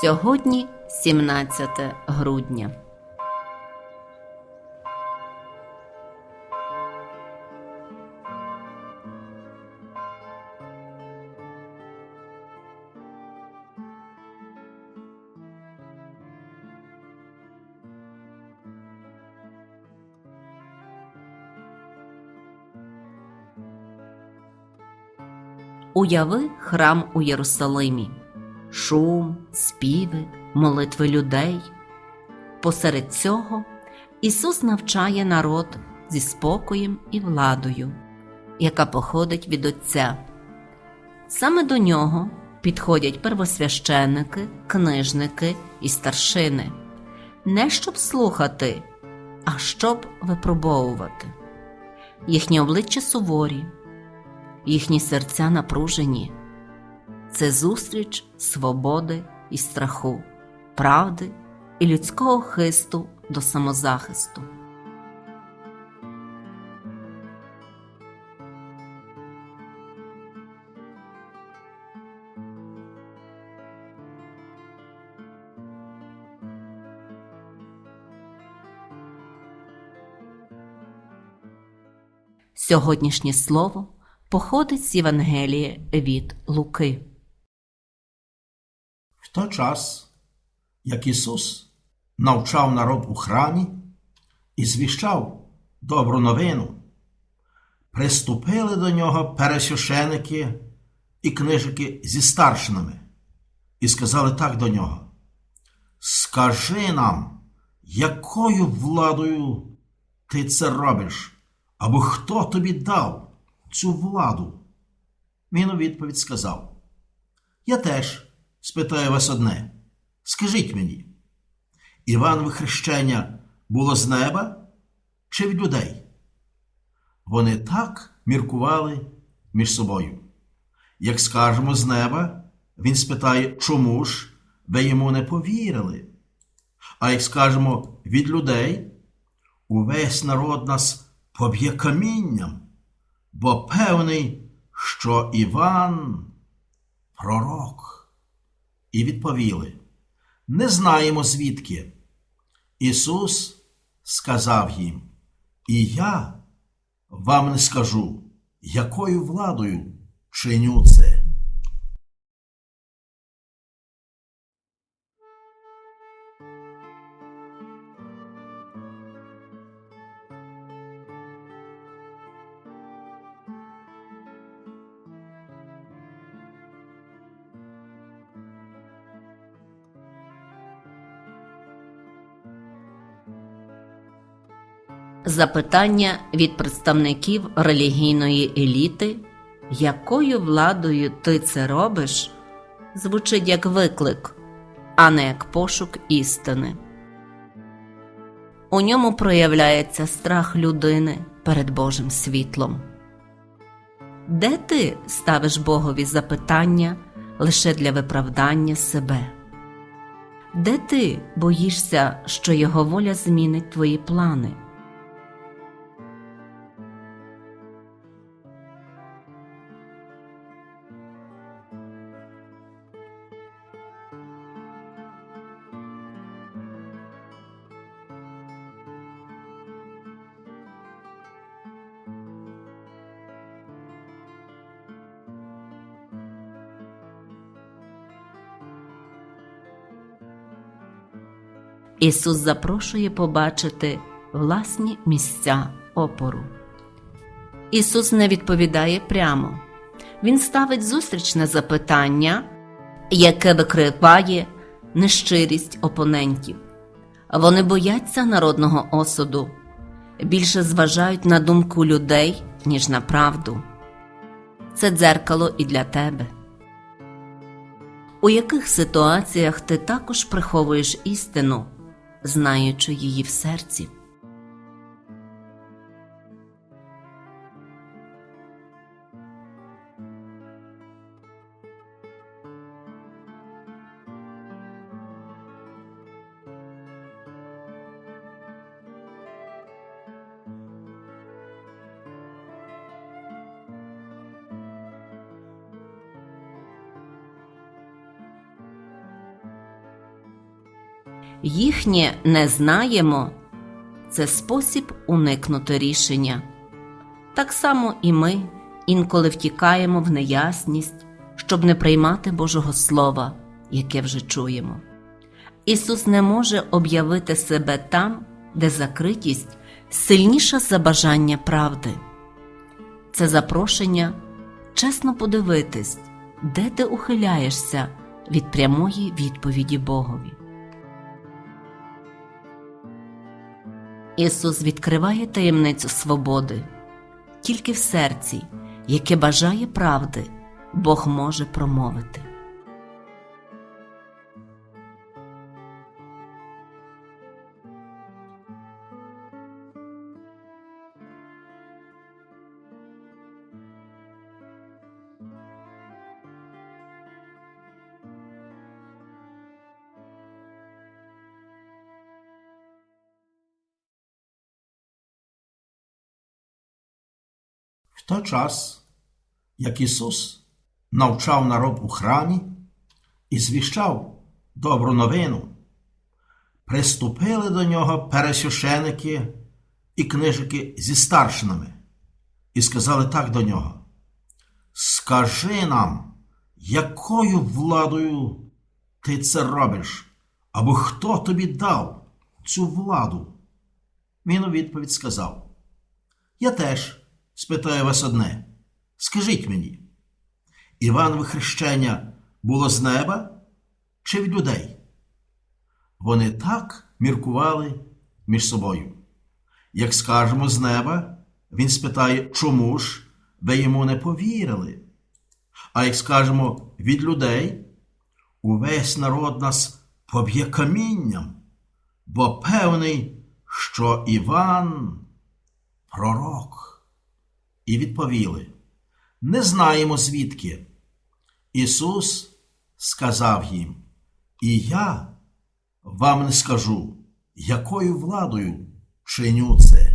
Сьогодні 17 грудня. Уяви храм у Єрусалимі, шум, співи, молитви людей. Посеред цього Ісус навчає народ зі спокоєм і владою, яка походить від Отця. Саме до нього підходять первосвященники, книжники і старшини, не щоб слухати, а щоб випробовувати. Їхні обличчя суворі, їхні серця напружені. Це зустріч свободи і страху, правди і людського хисту до самозахисту. Сьогоднішнє слово походить з Євангелія від Луки. В той час, як Ісус навчав народ у храмі і звіщав добру новину, приступили до нього пересвященики і книжики зі старшинами і сказали так до нього: Скажи нам, якою владою ти це робиш, або хто тобі дав цю владу? Він у відповідь сказав: Я теж спитаю вас одне. Скажіть мені, Іванове хрещення було з неба чи від людей? Вони так міркували між собою. Як скажемо з неба, він спитає, чому ж ви йому не повірили? А як скажемо від людей, увесь народ нас поб'є камінням, бо певний, що Іван пророк. І відповіли: Не знаємо звідки. Ісус сказав їм: І я вам не скажу, якою владою чиню це. Запитання від представників релігійної еліти, якою владою ти це робиш, звучить як виклик, а не як пошук істини. У ньому проявляється страх людини перед Божим світлом. Де ти ставиш Богові запитання лише для виправдання себе? Де ти боїшся, що Його воля змінить твої плани? Ісус запрошує побачити власні місця опору. Ісус не відповідає прямо. Він ставить зустрічне запитання, яке викриває нещирість опонентів. Вони бояться народного осуду, більше зважають на думку людей, ніж на правду. Це дзеркало і для тебе. У яких ситуаціях ти також приховуєш істину, знаючи її в серці? Їхнє не знаємо це спосіб уникнути рішення. Так само і ми інколи втікаємо в неясність, щоб не приймати Божого Слова, яке вже чуємо. Ісус не може об'явити себе там, де закритість сильніша за бажання правди. Це запрошення чесно подивитись, де ти ухиляєшся від прямої відповіді Богові. Ісус відкриває таємницю свободи. Тільки в серці, яке бажає правди, Бог може промовити. Той час, як Ісус навчав народ у храмі і звіщав добру новину, приступили до нього пересвященики і книжики зі старшинами і сказали так до нього: Скажи нам, якою владою ти це робиш, або хто тобі дав цю владу? Він у відповідь сказав: Я теж спитаю вас одне. Скажіть мені, Іванове хрещення було з неба чи від людей? Вони так міркували між собою. Як скажемо з неба, він спитає, чому ж ви йому не повірили? А як скажемо від людей, увесь народ нас поб'є камінням, бо певний, що Іван пророк. І відповіли: Не знаємо звідки. Ісус сказав їм: І я вам не скажу, якою владою чиню це.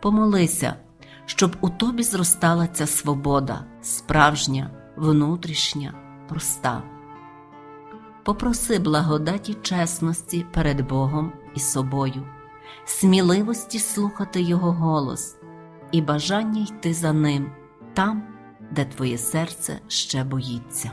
Помолися, щоб у тобі зростала ця свобода, справжня, внутрішня, проста. Попроси благодаті чесності перед Богом і собою, сміливості слухати Його голос і бажання йти за ним там, де твоє серце ще боїться.